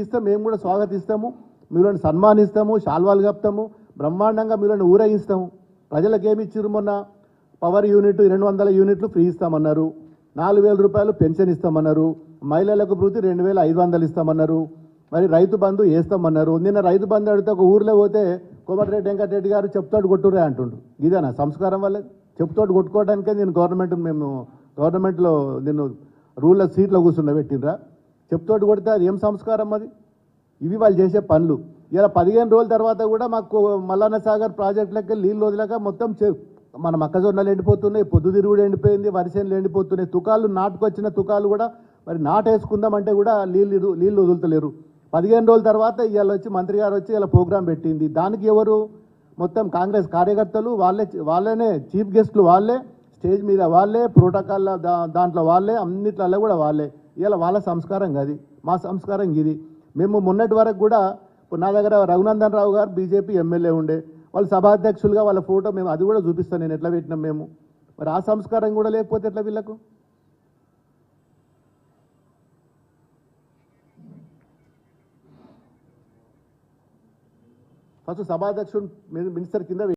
ఇస్తే మేము కూడా స్వాగతిస్తాము మీరుని సన్మానిస్తాము శాల్వాలు కప్తాము బ్రహ్మాండంగా మీరుని ఊరేగిస్తాము. ప్రజలకు ఏమి ఇచ్చారు మొన్న? పవర్ యూనిట్ రెండు వందల యూనిట్లు ఫ్రీ ఇస్తామన్నారు. నాలుగు వేల రూపాయలు పెన్షన్ ఇస్తామన్నారు. మహిళలకు వృత్తి రెండు వేల ఐదు వందలు ఇస్తామన్నారు. మరి రైతు బంధు వేస్తామన్నారు. నిన్న రైతు బంధు అడిగితే ఒక ఊర్లో పోతే కోమటిరెడ్డి వెంకటరెడ్డి గారు చెప్తాడు కొట్టురే అంటుండు. ఇదేనా సంస్కారం వల్ల? చెప్తాడు కొట్టుకోవడానికే నేను గవర్నమెంట్ మేము గవర్నమెంట్లో నేను రూల్లో సీట్లో కూర్చున్న పెట్టినరా చెప్తోటి కొడితే అది ఏం సంస్కారం అది? ఇవి వాళ్ళు చేసే పనులు. ఇలా పదిహేను రోజుల తర్వాత కూడా మాకు మల్లన్న సాగర్ ప్రాజెక్టులకి నీళ్ళు వదిలేక మొత్తం మన మొక్కజొన్నలు ఎండిపోతున్నాయి పొద్దుతిరుగుడు ఎండిపోయింది వరిసేనులు ఎండిపోతున్నాయి తుకాలు నాటుకొచ్చిన తుకాలు కూడా మరి నాటేసుకుందామంటే కూడా నీళ్ళు నీళ్ళు వదులుతలేరు. పదిహేను రోజుల తర్వాత ఇవాళ వచ్చి మంత్రి గారు వచ్చి ఇలా ప్రోగ్రాం పెట్టింది. దానికి ఎవరు మొత్తం కాంగ్రెస్ కార్యకర్తలు వాళ్ళే వాళ్ళనే చీఫ్ గెస్ట్లు వాళ్ళే స్టేజ్ మీద వాళ్ళే ప్రోటోకాల్ దా దాంట్లో వాళ్ళే అన్నిట్లలో కూడా వాళ్ళే. ఇలా వాళ్ళ సంస్కారం కాదు. మా సంస్కారం ఇది. మేము మొన్నటి వరకు కూడా నా దగ్గర రఘునందన్ రావు గారు బీజేపీ ఎమ్మెల్యే ఉండే. వాళ్ళు సభాధ్యక్షులుగా వాళ్ళ ఫోటో మేము అది కూడా చూపిస్తాను. నేను ఎట్లా పెట్టినాం మేము? మరి ఆ సంస్కారం కూడా లేకపోతే ఎట్లా వీళ్ళకు? ఫస్ట్ సభాధ్యక్షుడు మినిస్టర్ కింద